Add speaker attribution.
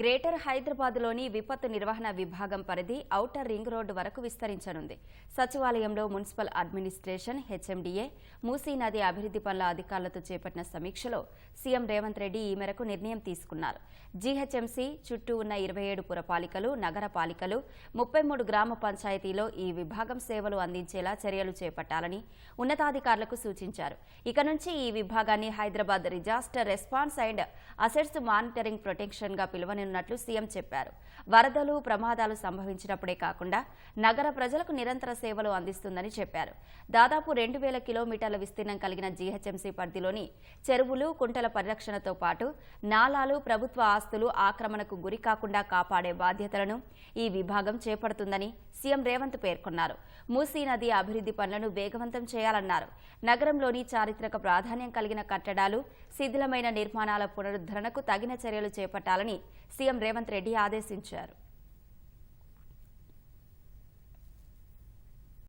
Speaker 1: Greater హైదరాబాద్లోని విపత్తు నిర్వహణ విభాగం పరిధి ఔటర్ రింగ్ రోడ్డు వరకు విస్తరించనుంది. సచివాలయంలో మున్సిపల్ అడ్మినిస్ట్రేషన్ హెచ్ఎండిఏ మూసీ నది అభివృద్ధి పనుల అధికారులతో చేపట్టిన సమీక్షలో సీఎం రేవంత్ రెడ్డి ఈ మేరకు నిర్ణయం తీసుకున్నారు. జీహెచ్ఎంసీ చుట్టూ ఉన్న ఇరవై ఏడు పురపాలికలు నగరపాలికలు ముప్పై మూడు గ్రామ పంచాయతీలో ఈ విభాగం సేవలు అందించేలా చర్యలు చేపట్టాలని ఉన్నతాధికారులకు సూచించారు. ఇక నుంచి ఈ విభాగాన్ని Hyderabad disaster response and assets monitoring ప్రొటెక్షన్గా పిలువని పిలువనున్నట్లు సీఎం చెప్పారు. వరదలు ప్రమాదాలు సంభవించినప్పుడే కాకుండా నగర ప్రజలకు నిరంతర సేవలు అందిస్తుందని చెప్పారు. దాదాపు రెండు వేల కిలోమీటర్ల విస్తీర్ణం కలిగిన జీహెచ్ఎంసీ పరిధిలోని చెరువులు కుంటల పరిరక్షణతో పాటు నాలాలు ప్రభుత్వ ఆస్తులు ఆక్రమణకు గురి కాకుండా కాపాడే బాధ్యతలను ఈ విభాగం చేపడుతుందని సీఎం రేవంత్ పేర్కొన్నారు. మూసీ నది అభివృద్ధి పనులను వేగవంతం చేయాలన్నారు. నగరంలోని చారిత్రక ప్రాధాన్యం కలిగిన కట్టడాలు శిథిలమైన నిర్మాణాల పునరుద్ధరణకు తగిన చర్యలు చేపట్టాలని సీఎం రేవంత్ రెడ్డి ఆదేశించారు.